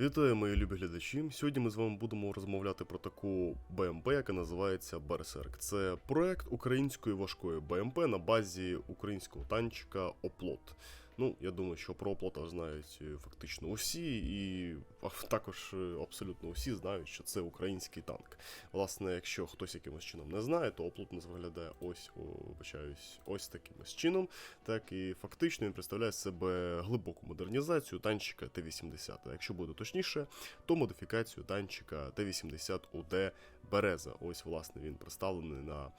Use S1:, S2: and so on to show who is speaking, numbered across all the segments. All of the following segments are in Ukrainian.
S1: Вітаю, мої любі глядачі. Сьогодні ми з вами будемо розмовляти про таку БМП, яка називається Берсерк. Це проект української важкої БМП на базі українського танчика Оплот. Ну, я думаю, що про оплота знають е, фактично усі, і також е, абсолютно усі знають, що це український танк. Власне, якщо хтось якимось чином не знає, то оплот нас виглядає ось, вибачаюсь, ось таким ось чином. Так і фактично він представляє себе глибоку модернізацію танчика Т-80. А якщо буде точніше, то модифікацію танчика Т-80 УД Береза. Ось, власне, він представлений на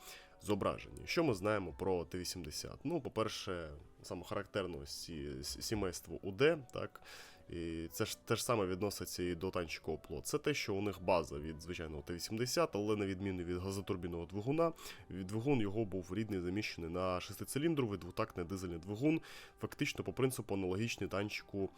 S1: зображенні. Що ми знаємо про Т-80? Ну, по-перше, саме характерно ось ці с- сімейство УД, так. І це ж те ж саме відноситься і до танчика Оплот. Це те, що у них база від звичайного Т-80, але на відміну від газотурбінного двигуна, двигун його був рідний заміщений на шестициліндровий двотактний дизельний двигун, фактично по принципу аналогічний танчику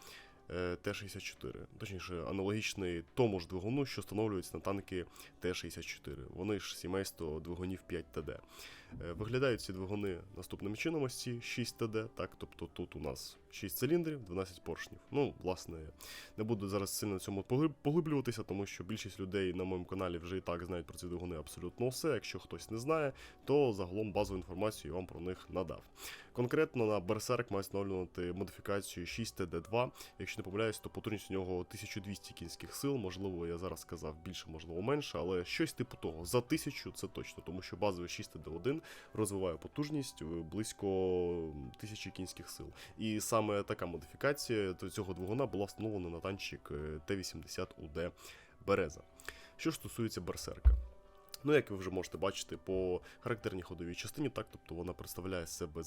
S1: Т-64. Точніше, аналогічний тому ж двигуну, що встановлюється на танки Т-64. Вони ж сімейство двигунів 5ТД. Е, Виглядають ці двигуни наступним чином, ось ці 6ТД, так, тобто тут у нас 6 циліндрів, 12 поршнів. Ну, власне, не буду зараз сильно на цьому поглиблюватися, тому що більшість людей на моєму каналі вже і так знають про ці двигуни абсолютно все. Якщо хтось не знає, то загалом базову інформацію я вам про них надав. Конкретно на Берсерк має встановлювати модифікацію 6TD2. Якщо не помиляюсь, то потужність у нього 1200 кінських сил. Можливо, я зараз сказав більше, можливо, менше, але щось типу того. За 1000 це точно, тому що базовий 6TD1 розвиває потужність е, близько 1000 кінських сил. І саме така модифікація цього двигуна була встановлена на танчик е, Т-80 УД Береза. Що ж стосується Берсерка. Ну, як ви вже можете бачити по характерній ходовій частині, так, тобто вона представляє з себе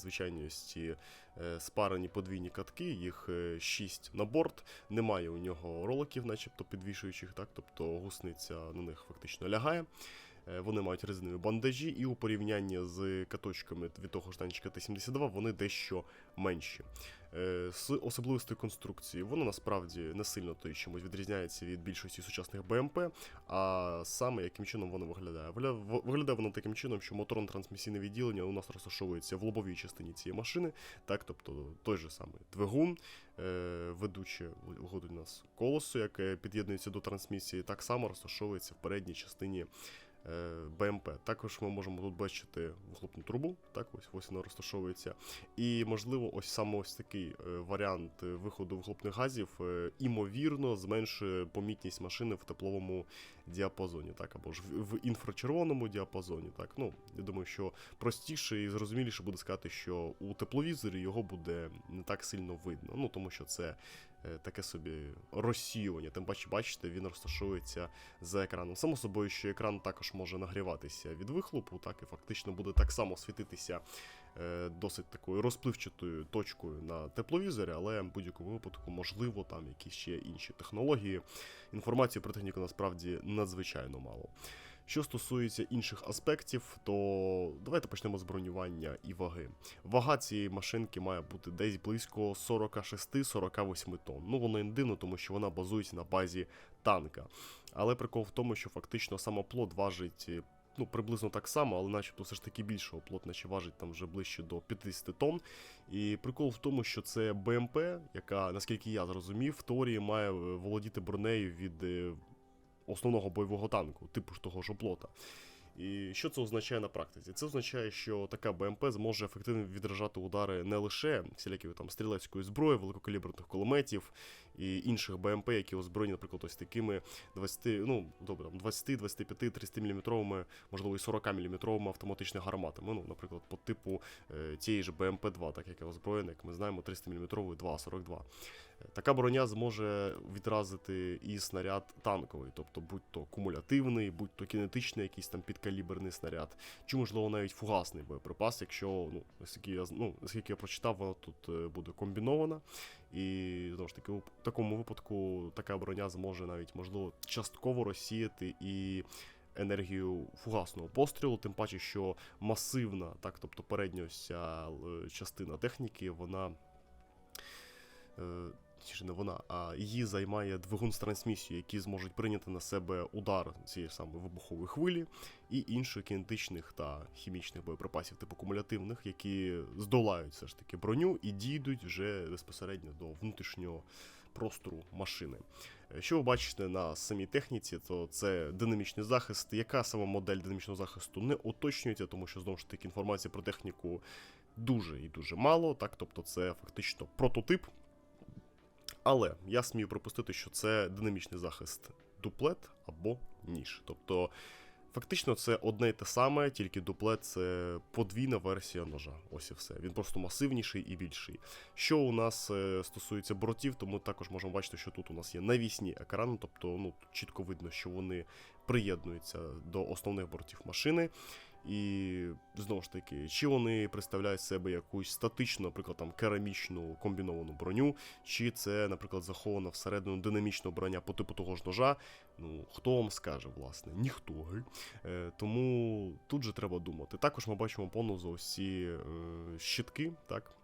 S1: ці е, спарені подвійні катки, їх 6 на борт, немає у нього роликів, начебто підвішуючих, так, тобто гусниця на них фактично лягає. Е, Вони мають резинові бандажі, і у порівнянні з каточками від того ж танчика Т-72 вони дещо менші. Е, З особливостей конструкції воно насправді не сильно то й чимось відрізняється від більшості сучасних БМП, а саме яким чином воно виглядає. Виглядає воно таким чином, що моторно-трансмісійне відділення у нас розташовується в лобовій частині цієї машини, так, тобто той же самий двигун, е, ведуче виходить у нас колесо, яке під'єднується до трансмісії, так само розташовується в передній частині БМП. Також ми можемо тут бачити вихлопну трубу, так ось ось вона розташовується. І можливо, ось саме ось такий е, варіант е, виходу вихлопних газів, е, імовірно, зменшує помітність машини в тепловому діапазоні, так, або ж в, інфрачервоному діапазоні. Так, ну я думаю, що простіше і зрозуміліше буде сказати, що у тепловізорі його буде не так сильно видно. Ну тому що це е, таке собі розсіювання. Тим паче, бачите, він розташовується за екраном. Само собою, що екран також може нагріватися від вихлопу, так і фактично буде так само світитися досить такою розпливчатою точкою на тепловізорі, але в будь-якому випадку, можливо, там якісь ще інші технології. Інформації про техніку насправді надзвичайно мало. Що стосується інших аспектів, то давайте почнемо з бронювання і ваги. Вага цієї машинки має бути десь близько 46-48 тонн. Ну воно і тому що вона базується на базі танка. Але прикол в тому, що фактично сам оплот важить. Ну, приблизно так само, але начебто все ж таки більше оплот, наче важить там вже ближче до 50 тонн. І прикол в тому, що це БМП, яка, наскільки я зрозумів, в теорії має е, володіти бронею від е, основного бойового танку, типу ж того ж оплота. І що це означає на практиці? Це означає, що така БМП зможе ефективно відражати удари не лише всілякої там стрілецької зброї, великокаліберних кулеметів і інших БМП, які озброєні, наприклад, ось такими 20, ну добре, там 20, 25, 30 мм, можливо, і 40 мм автоматичними гарматами. Ну, наприклад, по типу е, тієї ж БМП-2, так яке озброєне, як ми знаємо, 300 мм 2,42. Е, Така броня зможе відразити і снаряд танковий, тобто будь-то кумулятивний, будь-то кінетичний якийсь там підкаліберний снаряд, чи можливо навіть фугасний боєприпас, якщо ну, наскільки я ну, наскільки я прочитав, вона тут е, буде комбінована. І знову ж таки, у такому випадку така броня зможе навіть можливо частково розсіяти і. Енергію фугасного пострілу, тим паче, що масивна, так, тобто передня е, частина техніки, вона е, чи не вона, а її займає двигун з трансмісією, які зможуть прийняти на себе удар цієї самої вибухової хвилі і інших кінетичних та хімічних боєприпасів, типу кумулятивних, які здолають все ж таки броню і дійдуть вже безпосередньо до внутрішнього простору машини. Е, Що ви бачите на самій техніці, то це динамічний захист. Яка сама модель динамічного захисту не уточнюється, тому що знову ж таки інформації про техніку дуже і дуже мало. Так, тобто це фактично прототип. Але я смію припустити, що це динамічний захист дуплет або ніж. Тобто, фактично, це одне й те саме, тільки дуплет це подвійна версія ножа. Ось і все. Він просто масивніший і більший. Що у нас е, стосується бортів, то ми також можемо бачити, що тут у нас є навісні екрани, тобто ну, чітко видно, що вони приєднуються до основних бортів машини. І знову ж таки, чи вони представляють себе якусь статичну, наприклад, там керамічну комбіновану броню, чи це, наприклад, захована всередину динамічна броня по типу того ж ножа. Ну, хто вам скаже, власне? Ніхто. Е, тому тут же треба думати. Також ми бачимо понизу ці е, щитки, так.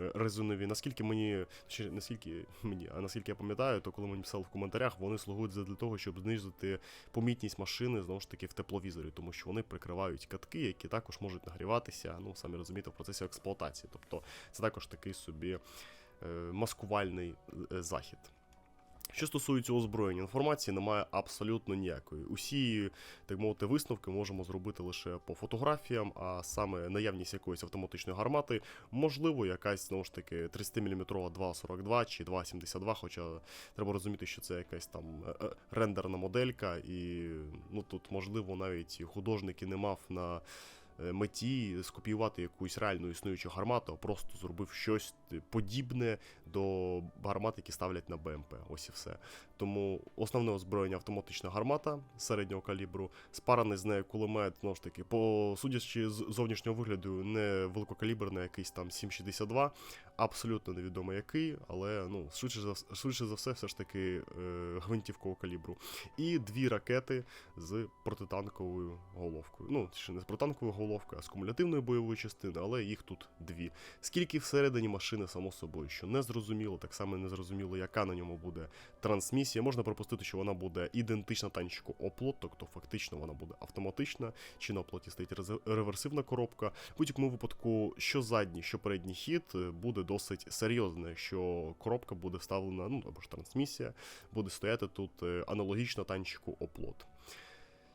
S1: Е, Резинові, наскільки мені, чи наскільки мені, а наскільки я пам'ятаю, то коли мені писали в коментарях, вони слугують для того, щоб знизити помітність машини знову ж таки в тепловізорі, тому що вони прикривають катки, які також можуть нагріватися, ну самі розумієте, в процесі експлуатації. Тобто це також такий собі е, маскувальний е, захід. Що стосується озброєння, інформації немає абсолютно ніякої. Усі, так мовити, висновки можемо зробити лише по фотографіям, а саме наявність якоїсь автоматичної гармати, можливо, якась знову ж таки 30-мм 2.42 чи 2.72, хоча треба розуміти, що це якась там е, е, рендерна моделька, і ну тут можливо навіть художник і не мав на меті скопіювати якусь реальну існуючу гармату, а просто зробив щось е, подібне до гармат, які ставлять на БМП. Ось і все. Тому основне озброєння автоматична гармата середнього калібру, спараний з нею кулемет, знову ж таки, по судячи з зовнішнього вигляду, не великокаліберний, якийсь там 7,62, абсолютно невідомо який, але ну, швидше за, за все, все ж таки е, гвинтівкового калібру. І дві ракети з протитанковою головкою. Ну, ще не з протитанковою головкою, а з кумулятивною бойовою частиною, але їх тут дві. Скільки всередині машини, само собою, що не зрозуміло, так само не зрозуміло, яка на ньому буде трансмісія. Можна припустити, що вона буде ідентична танчику оплот, тобто фактично вона буде автоматична, чи на оплоті стоїть реверсивна коробка. В будь-якому випадку, що задній, що передній хід е, буде досить серйозно, якщо коробка буде вставлена, ну або ж трансмісія, буде стояти тут е, аналогічно танчику оплот.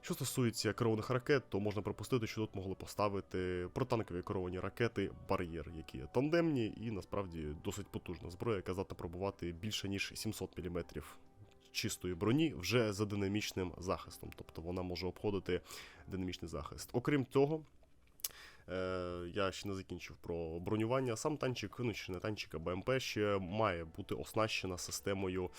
S1: Що стосується керованих ракет, то можна припустити, що тут могли поставити протанкові керовані ракети бар'єр, які є тандемні і насправді досить потужна зброя, яка здатна пробувати більше ніж 700 мм чистої броні вже за динамічним захистом. Тобто вона може обходити динамічний захист. Окрім цього. Е, я ще не закінчив про бронювання. Сам танчик, ну чи не танчик, а БМП ще має бути оснащена системою,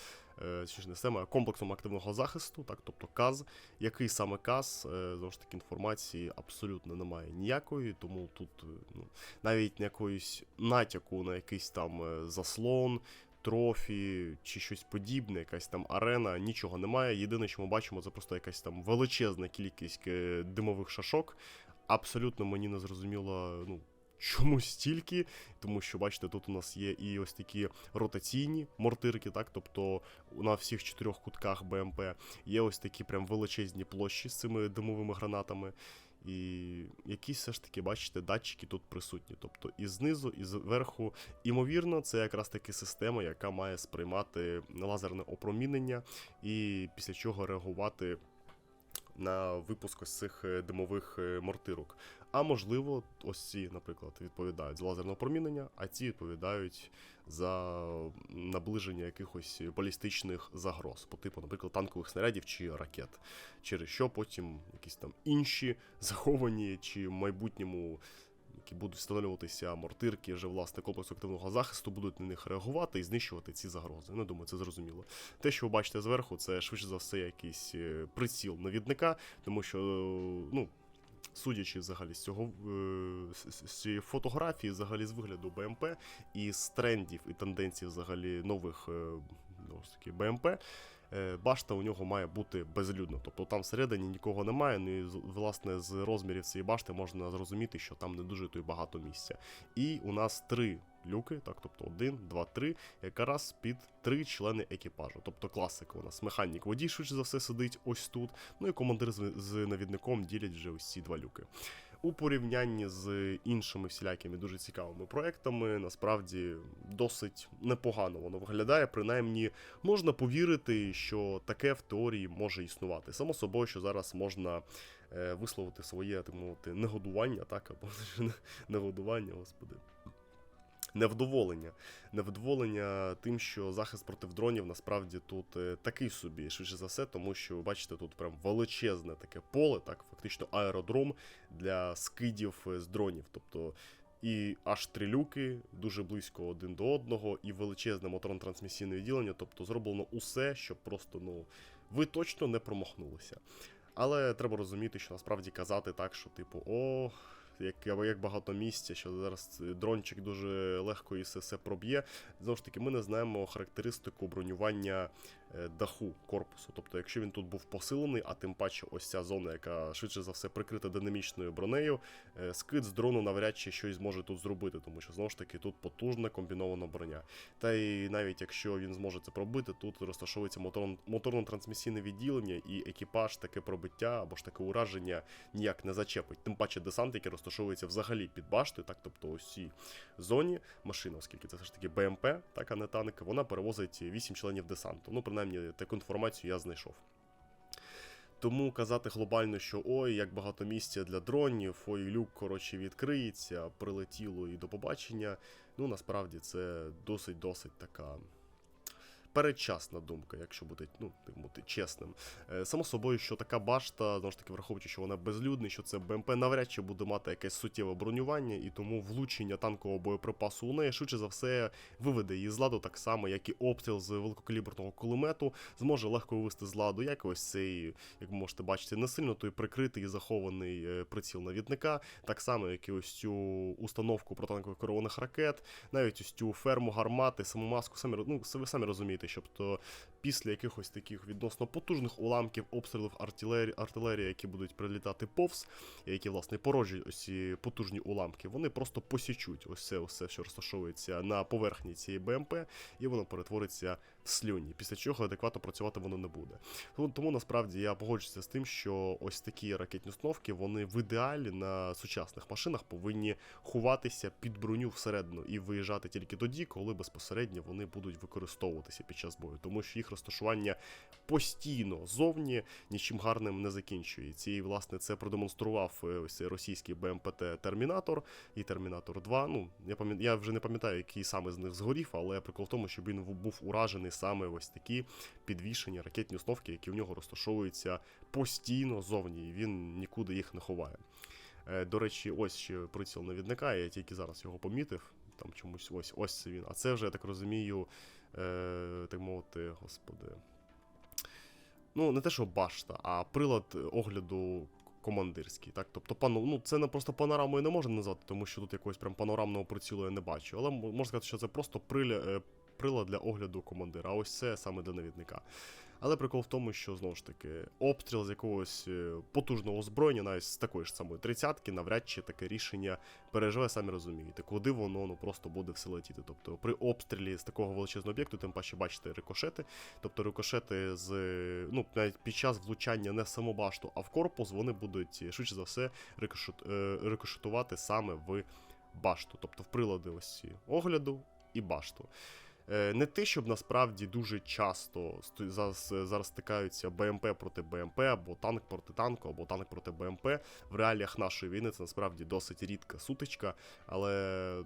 S1: е, чи не системою, а комплексом активного захисту, так, тобто КАЗ. Який саме КАЗ, е, знову ж таки, інформації абсолютно немає ніякої, тому тут ну, навіть якоїсь натяку на якийсь там заслон. Трофі чи щось подібне, якась там арена, нічого немає. Єдине, що ми бачимо, це просто якась там величезна кількість димових шашок, абсолютно мені не зрозуміло, ну. Чому стільки? Тому що, бачите, тут у нас є і ось такі ротаційні мортирки, так, тобто на всіх чотирьох кутках БМП є ось такі прям величезні площі з цими димовими гранатами. І якісь все ж таки, бачите, датчики тут присутні. Тобто і знизу, і зверху. Імовірно, це якраз таки система, яка має сприймати лазерне опромінення, і після чого реагувати на випуск ось цих е, димових е, мортирок. А можливо, ось ці, наприклад, відповідають за лазерне опромінення, а ці відповідають за наближення якихось балістичних загроз, по типу, наприклад, танкових снарядів чи ракет, через що потім якісь там інші заховані чи в майбутньому. Які будуть встановлюватися мортирки, вже власне комплексу активного захисту, будуть на них реагувати і знищувати ці загрози. Ну, думаю, це зрозуміло. Те, що ви бачите зверху, це швидше за все якийсь е, приціл навідника, тому що, ну, судячи взагалі з цього е, з- цієї фотографії, взагалі з вигляду БМП і з трендів і тенденцій взагалі нових е, ну, таки БМП. Е, Башта у нього має бути безлюдно, тобто там всередині нікого немає. Ну і власне з розмірів цієї башти можна зрозуміти, що там не дуже то й багато місця. І у нас три люки, так, тобто один, два, три, якраз під три члени екіпажу. Тобто класика у нас механік водій, швидше за все, сидить ось тут. Ну і командир з, з навідником ділять вже ось ці два люки. У порівнянні з іншими всілякими дуже цікавими проектами, насправді досить непогано воно виглядає. Принаймні, можна повірити, що таке в теорії може існувати. Само собою, що зараз можна е, висловити своє так мовити негодування, так або негодування, господи. Невдоволення. Невдоволення тим, що захист проти дронів насправді тут е, такий собі, швидше за все, тому що ви бачите, тут прям величезне таке поле, так, фактично аеродром для скидів е, з дронів. Тобто і аж три люки дуже близько один до одного, і величезне моторно-трансмісійне відділення. Тобто зроблено усе, щоб просто ну ви точно не промахнулися. Але треба розуміти, що насправді казати так, що типу, о, як, як багато місця, що зараз дрончик дуже легко і все, все проб'є. Знову ж таки, ми не знаємо характеристику бронювання даху корпусу. Тобто, якщо він тут був посилений, а тим паче ось ця зона, яка швидше за все прикрита динамічною бронею, е, скид з дрону навряд чи щось зможе тут зробити, тому що знову ж таки тут потужна комбінована броня. Та й навіть якщо він зможе це пробити, тут розташовується моторно- моторно-трансмісійне відділення, і екіпаж таке пробиття або ж таке ураження ніяк не зачепить. Тим паче десант, який розташовується взагалі під баштою, так тобто ось цій зоні машина, оскільки це все ж таки БМП, так а не танк, вона перевозить 8 членів десанту. Ну, принаймні, таку інформацію я знайшов. Тому казати глобально, що ой, як багато місця для дронів, ой, люк, коротше, відкриється, прилетіло і до побачення. Ну, насправді це досить-досить така передчасна думка, якщо бути, ну, мовити, чесним. Е, Само собою, що така башта, знову ж таки, враховуючи, що вона безлюдна, що це БМП навряд чи буде мати якесь суттєве бронювання, і тому влучення танкового боєприпасу у неї швидше за все виведе її з ладу, так само, як і обстріл з великокаліберного кулемету зможе легко вивести з ладу, як ось цей, як ви можете бачити, не сильно той прикритий і захований е, приціл навідника, так само, як і ось цю установку протитанкових керованих ракет, навіть ось цю ферму гармати, саму маску, самі, ну, ви самі розумієте, що то після якихось таких відносно потужних уламків, обстрілів артилерії, артилерії, які будуть прилітати повз, які, власне, порожують ось ці потужні уламки, вони просто посічуть ось це, ось що розташовується на поверхні цієї БМП, і воно перетвориться слюні, після чого адекватно працювати воно не буде. Тому, насправді я погоджуюся з тим, що ось такі ракетні установки, вони в ідеалі на сучасних машинах повинні ховатися під броню всередину і виїжджати тільки тоді, коли безпосередньо вони будуть використовуватися під час бою, тому що їх розташування постійно зовні нічим гарним не закінчується. І власне це продемонстрував е, ось російський БМПТ Термінатор і Термінатор 2. Ну я пам'ят... я вже не пам'ятаю, який саме з них згорів, але прикол в тому, що він був уражений саме ось такі підвішені ракетні установки, які в нього розташовуються постійно зовні, і він нікуди їх не ховає. Е, До речі, ось ще приціл навідника, я тільки зараз його помітив. Там чомусь ось ось це він. А це вже, я так розумію, е, так мовити, господи. Ну, не те, що башта, а прилад огляду командирський. Так? Тобто, пану, ну, це не просто панорамою не можна назвати, тому що тут якогось прям панорамного прицілу я не бачу. Але можна сказати, що це просто приля, е, прилад для огляду командира. А ось це саме для навідника. Але прикол в тому, що знову ж таки обстріл з якогось е, потужного озброєння, навіть з такої ж самої тридцятки, навряд чи таке рішення переживе, самі розумієте, куди воно ну, просто буде все летіти. Тобто при обстрілі з такого величезного об'єкту, тим паче бачите рикошети. Тобто рикошети з ну, навіть під час влучання не в саму башту, а в корпус, вони будуть е, швидше за все е, рикошетувати саме в башту, тобто в прилади ось огляду і башту. Е, Не те, щоб насправді дуже часто сто- зараз, зараз стикаються БМП проти БМП, або танк проти танку, або танк проти БМП. В реаліях нашої війни це насправді досить рідка сутичка, але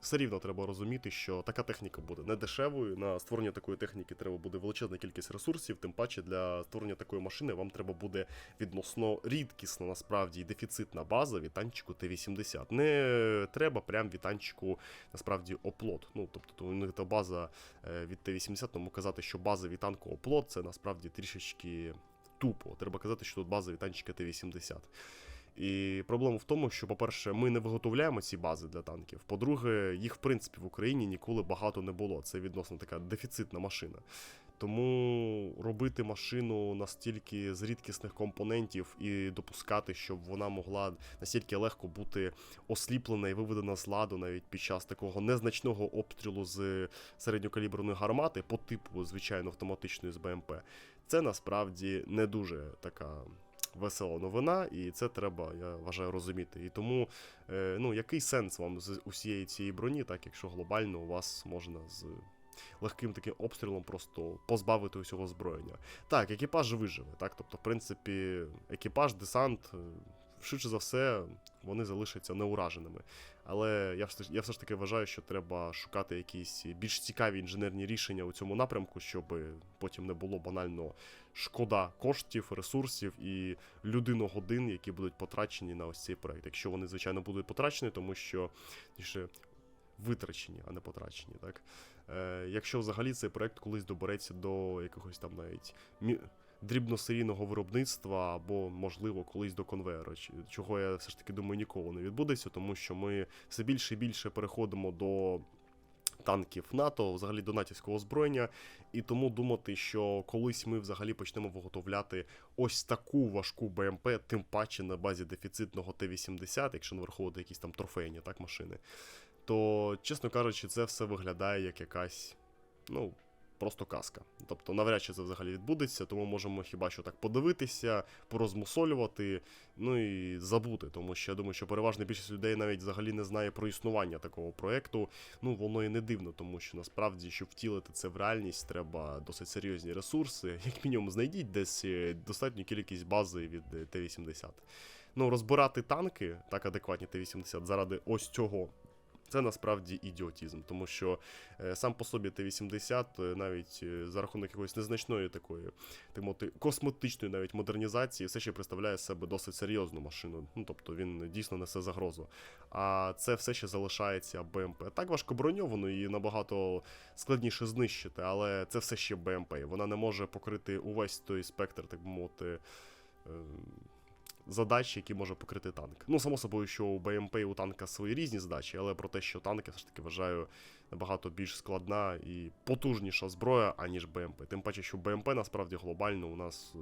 S1: все рівно треба розуміти, що така техніка буде не дешевою. На створення такої техніки треба буде величезна кількість ресурсів. Тим паче для створення такої машини вам треба буде відносно рідкісна, насправді дефіцитна база від танчику Т-80. Не треба прям від танчику насправді оплот. Ну тобто то у них та база е, від Т-80, тому казати, що база від танку оплот, це насправді трішечки тупо. Треба казати, що тут база від танчика Т-80. І проблема в тому, що, по-перше, ми не виготовляємо ці бази для танків. По-друге, їх в принципі в Україні ніколи багато не було. Це відносно така дефіцитна машина. Тому робити машину настільки з рідкісних компонентів і допускати, щоб вона могла настільки легко бути осліплена і виведена з ладу навіть під час такого незначного обстрілу з середньокаліберної гармати по типу, звичайно, автоматичної з БМП, це насправді не дуже така весела новина, і це треба, я вважаю, розуміти. І тому, е, ну, який сенс вам з усієї цієї броні, так якщо глобально у вас можна з легким таким обстрілом просто позбавити усього зброєння. Так, екіпаж виживе, так. Тобто, в принципі, екіпаж, десант, е, швидше за все, вони залишаться неураженими. Але я все, я все ж таки вважаю, що треба шукати якісь більш цікаві інженерні рішення у цьому напрямку, щоб потім не було банально шкода коштів, ресурсів і людиногодин, які будуть потрачені на ось цей проект. Якщо вони, звичайно, будуть потрачені, тому що точніше, витрачені, а не потрачені. Так? Е, якщо взагалі цей проект колись добереться до якогось там навіть дрібносерійного виробництва або, можливо, колись до конвейера, чого я все ж таки думаю ніколи не відбудеться, тому що ми все більше і більше переходимо до. Танків НАТО, взагалі до натівського озброєння, і тому думати, що колись ми взагалі почнемо виготовляти ось таку важку БМП, тим паче на базі дефіцитного Т-80, якщо не враховувати якісь там трофейні так, машини, то, чесно кажучи, це все виглядає як якась, ну, просто казка. Тобто, навряд чи це взагалі відбудеться, тому можемо хіба що так подивитися, порозмусолювати, ну і забути. Тому що я думаю, що переважна більшість людей навіть взагалі не знає про існування такого проекту. Ну, воно і не дивно, тому що насправді, щоб втілити це в реальність, треба досить серйозні ресурси. Як мінімум, знайдіть десь е, достатню кількість бази від е, Т-80. Ну, розбирати танки, так адекватні Т-80, заради ось цього. Це насправді ідіотізм, тому що е, сам по собі Т-80, е, навіть е, за рахунок якоїсь незначної такої, так мовити, косметичної навіть модернізації, все ще представляє себе досить серйозну машину. Ну тобто він дійсно несе загрозу. А це все ще залишається БМП. Так важко броньовано і набагато складніше знищити, але це все ще БМП. Вона не може покрити увесь той спектр, так би мовити. Задач, які може покрити танк. Ну, само собою, що у БМП і у танка свої різні задачі, але про те, що танк, я все ж таки вважаю набагато більш складна і потужніша зброя, аніж БМП. Тим паче, що БМП насправді глобально у нас е,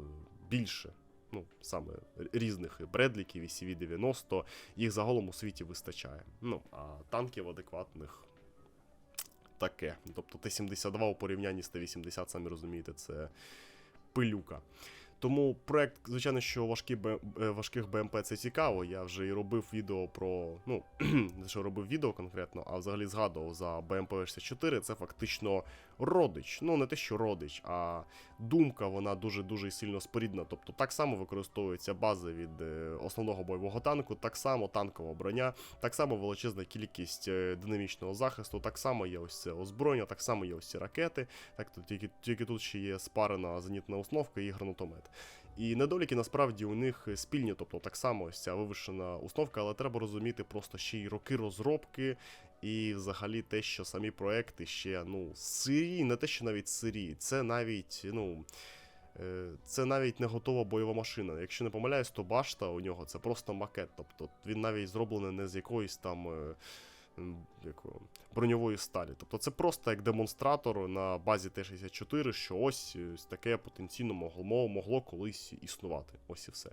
S1: більше. Ну, саме різних і Бредліків, і CV-90, їх загалом у світі вистачає. Ну, а танків адекватних таке. Тобто Т-72 у порівнянні з Т-80, самі розумієте, це пилюка. Тому проект, звичайно, що важкі Б... е, важких БМП це цікаво. Я вже і робив відео про. Ну, не що робив відео конкретно, а взагалі згадував за БМП 64. Це фактично родич. Ну, не те, що родич, а думка вона дуже-дуже сильно спорідна. Тобто так само використовується база від е, основного бойового танку, так само танкова броня, так само величезна кількість е, динамічного захисту, так само є ось це озброєння, так само є ось ці ракети. Так, тільки, тільки тут ще є спарена зенітна установка і гранатомет. І недоліки насправді у них спільні, тобто так само ось ця вивишена установка, але треба розуміти просто ще й роки розробки, і взагалі те, що самі проекти ще ну сирі, не те, що навіть сирі, це навіть, ну. е, Це навіть не готова бойова машина. Якщо не помиляюсь, то башта у нього це просто макет. Тобто він навіть зроблений не з якоїсь там е, якого, броньової сталі. Тобто це просто як демонстратор на базі Т-64, що ось, ось таке потенційно могло, могло колись існувати. Ось і все.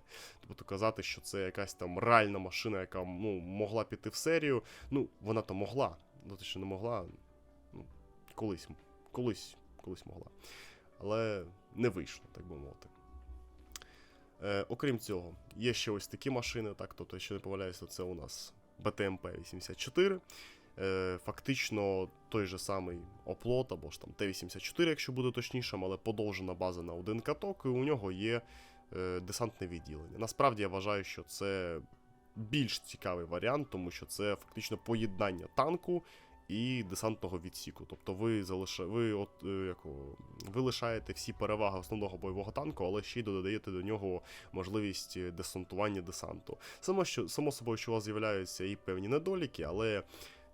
S1: Тобто казати, що це якась там реальна машина, яка ну, могла піти в серію. Ну, вона то могла. Ну, що не могла, ну, колись, колись, колись могла. Але не вийшло, так би мовити. Е, окрім цього, є ще ось такі машини, так, тобто, якщо не помиляюся, це у нас BTMP-84. Е, фактично той же самий оплот, або ж там Т-84, якщо буде точнішим, але подовжена база на один каток, і у нього є е, десантне відділення. Насправді я вважаю, що це більш цікавий варіант, тому що це фактично поєднання танку і десантного відсіку. Тобто ви залиша... ви, от, е, як, ви лишаєте всі переваги основного бойового танку, але ще й додаєте до нього можливість е, десантування десанту. Само, що, само собою, що у вас з'являються і певні недоліки, але.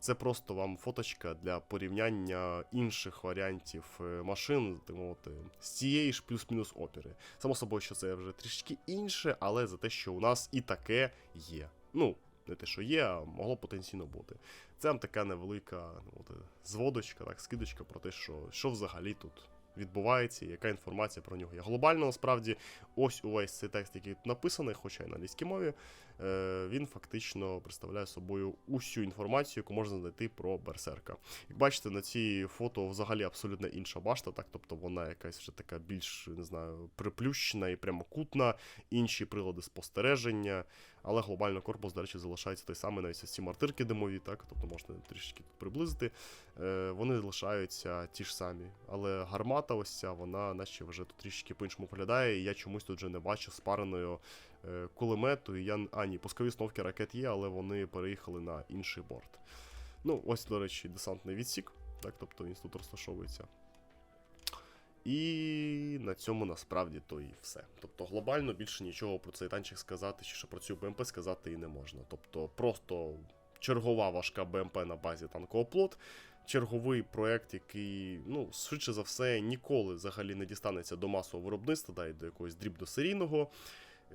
S1: Це просто вам фоточка для порівняння інших варіантів е, машин, так мовити, з цієї ж плюс-мінус опери. Само собою, що це вже трішки інше, але за те, що у нас і таке є. Ну, не те, що є, а могло потенційно бути. Це вам така невелика ну, от, зводочка, так, скидочка про те, що, що взагалі тут відбувається, і яка інформація про нього є. Глобально, насправді, ось увесь цей текст, який тут написаний, хоча й на англійській мові, е, він фактично представляє собою усю інформацію, яку можна знайти про Берсерка. Як бачите, на цій фото взагалі абсолютно інша башта, так, тобто вона якась вже така більш, не знаю, приплющена і прямокутна, інші прилади спостереження, але глобально корпус, до речі, залишається той самий, навіть ці мартирки димові, так, тобто можна тут приблизити. Е, вони залишаються ті ж самі. Але гармата, ось ця, вона наче вже тут трішки по-іншому виглядає, і я чомусь тут вже не бачу спареної е, кулемету. І я, а, ні, пускові установки ракет є, але вони переїхали на інший борт. Ну, ось, до речі, десантний відсік, так, тобто він тут розташовується. І на цьому насправді то і все. Тобто глобально більше нічого про цей танчик сказати, чи що про цю БМП сказати і не можна. Тобто просто чергова важка БМП на базі танкооплот, черговий проект, який, ну, швидше за все, ніколи взагалі не дістанеться до масового виробництва, да, і до якогось дрібносерійного.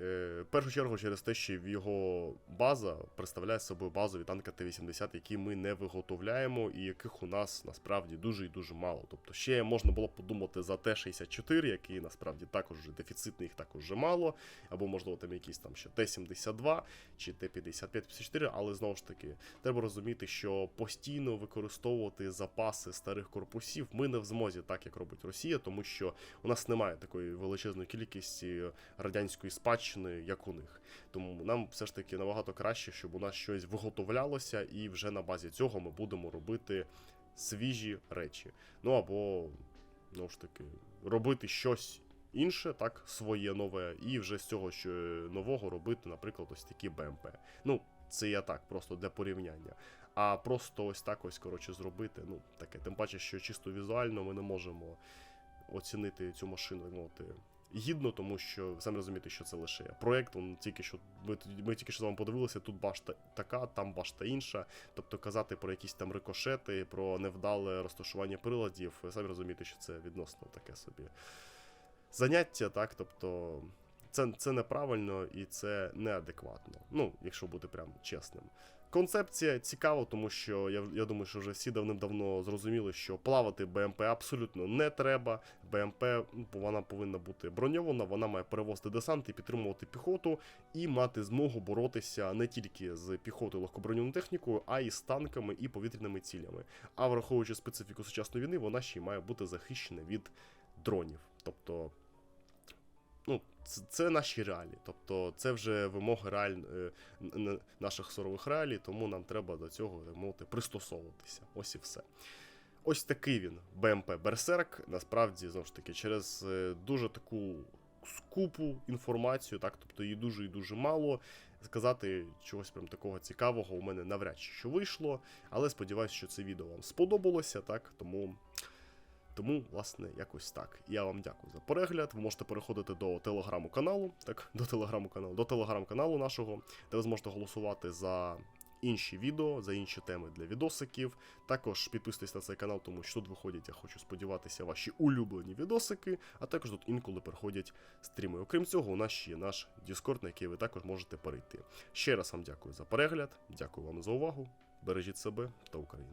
S1: Е, в першу чергу через те, що його база представляє собою базові танки Т-80, які ми не виготовляємо, і яких у нас насправді дуже і дуже мало. Тобто ще можна було подумати за Т-64, який насправді також вже дефіцитний, їх також вже мало, або можливо там якісь там ще Т-72 чи Т-55-54, але знову ж таки, треба розуміти, що постійно використовувати запаси старих корпусів ми не в змозі, так як робить Росія, тому що у нас немає такої величезної кількості радянської спадщини, як у них. Тому нам все ж таки набагато краще, щоб у нас щось виготовлялося, і вже на базі цього ми будемо робити свіжі речі. Ну або, знову ж таки, робити щось інше, так, своє нове, і вже з цього що нового робити, наприклад, ось такі БМП. Ну, це я так, просто для порівняння. А просто ось так ось, коротше, зробити, ну, таке. Тим паче, що чисто візуально ми не можемо оцінити цю машину, мовити, гідно, тому що ви самі розумієте, що це лише проєкт. Он тільки що ми, ми тільки що з вами подивилися, тут башта така, там башта інша. Тобто казати про якісь там рикошети, про невдале розташування приладів, самі розумієте, що це відносно таке собі заняття, так? Тобто. Це, це неправильно і це неадекватно. Ну, якщо бути прям чесним. Концепція цікава, тому що я, я думаю, що вже всі давним-давно зрозуміли, що плавати БМП абсолютно не треба. БМП вона повинна бути броньована, вона має перевозити десант і підтримувати піхоту, і мати змогу боротися не тільки з піхотою легкоброньованою технікою, а й з танками і повітряними цілями. А враховуючи специфіку сучасної війни, вона ще й має бути захищена від дронів. Тобто ну, це, це наші реалії. Тобто це вже вимоги реаль... е, наших сурових реалій, тому нам треба до цього, мовити, пристосовуватися. Ось і все. Ось такий він, БМП Берсерк. Насправді, знову ж таки, через е, дуже таку скупу інформацію, так, тобто її дуже і дуже мало. Сказати чогось прям такого цікавого у мене навряд чи що вийшло, але сподіваюся, що це відео вам сподобалося, так, тому. Тому, власне, якось так. Я вам дякую за перегляд. Ви можете переходити до телеграму каналу, так, до телеграму каналу, до телеграм-каналу нашого, де ви зможете голосувати за інші відео, за інші теми для відосиків. Також підписуйтесь на цей канал, тому що тут виходять, я хочу сподіватися, ваші улюблені відосики, а також тут інколи приходять стріми. Окрім цього, у нас ще є наш Discord, на який ви також можете перейти. Ще раз вам дякую за перегляд, дякую вам за увагу. Бережіть себе та Україну.